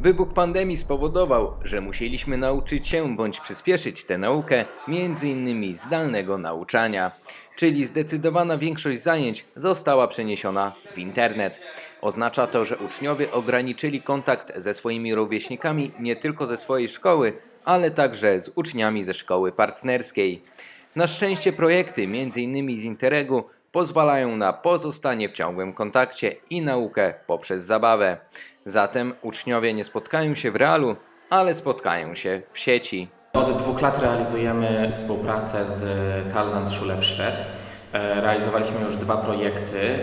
Wybuch pandemii spowodował, że musieliśmy nauczyć się bądź przyspieszyć tę naukę, innymi zdalnego nauczania, czyli zdecydowana większość zajęć została przeniesiona w internet. Oznacza to, że uczniowie ograniczyli kontakt ze swoimi rówieśnikami nie tylko ze swojej szkoły, ale także z uczniami ze szkoły partnerskiej. Na szczęście projekty, m.in. z Interregu, pozwalają na pozostanie w ciągłym kontakcie i naukę poprzez zabawę. Zatem uczniowie nie spotkają się w realu, ale spotkają się w sieci. Od dwóch lat realizujemy współpracę z Talsand Schule w Szwed. E, Realizowaliśmy już dwa projekty.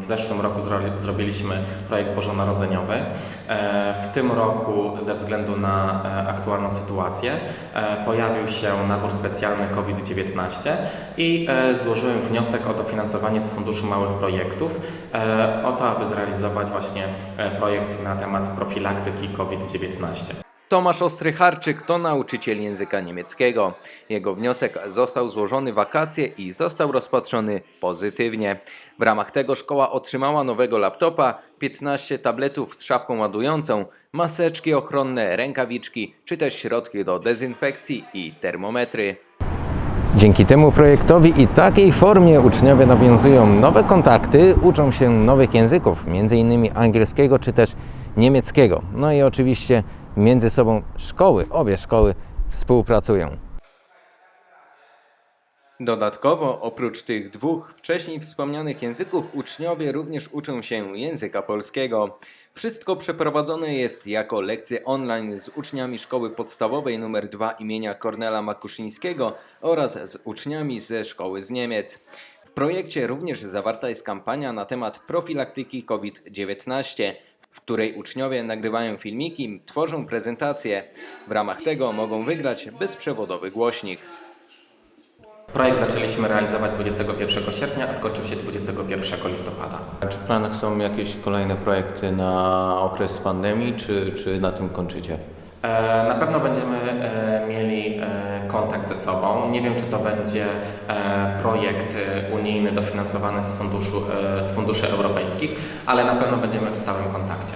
W zeszłym roku zro- zrobiliśmy projekt bożonarodzeniowy. E, W tym roku, ze względu na e, aktualną sytuację, e, pojawił się nabór specjalny COVID-19 i e, złożyłem wniosek o dofinansowanie z Funduszu Małych Projektów e, o to, aby zrealizować właśnie e, projekt na temat profilaktyki COVID-19. Tomasz Ostry-Harczyk to nauczyciel języka niemieckiego. Jego wniosek został złożony wakacje i został rozpatrzony pozytywnie. W ramach tego szkoła otrzymała nowego laptopa, 15 tabletów z szafką ładującą, maseczki ochronne, rękawiczki, czy też środki do dezynfekcji i termometry. Dzięki temu projektowi i takiej formie uczniowie nawiązują nowe kontakty, uczą się nowych języków, m.in. angielskiego czy też niemieckiego. No i oczywiście między sobą szkoły, obie szkoły współpracują. Dodatkowo, oprócz tych dwóch wcześniej wspomnianych języków, uczniowie również uczą się języka polskiego. Wszystko przeprowadzone jest jako lekcje online z uczniami szkoły podstawowej nr 2 imienia Kornela Makuszyńskiego oraz z uczniami ze szkoły z Niemiec. W projekcie również zawarta jest kampania na temat profilaktyki COVID-19, w której uczniowie nagrywają filmiki, tworzą prezentacje. W ramach tego mogą wygrać bezprzewodowy głośnik. Projekt zaczęliśmy realizować 21 sierpnia, a skończył się 21 listopada. Czy w planach są jakieś kolejne projekty na okres pandemii, czy, czy na tym kończycie? E, Na pewno będziemy e, mieli e, kontakt ze sobą. Nie wiem, czy to będzie projekt unijny dofinansowany z, funduszu, z funduszy europejskich, ale na pewno będziemy w stałym kontakcie.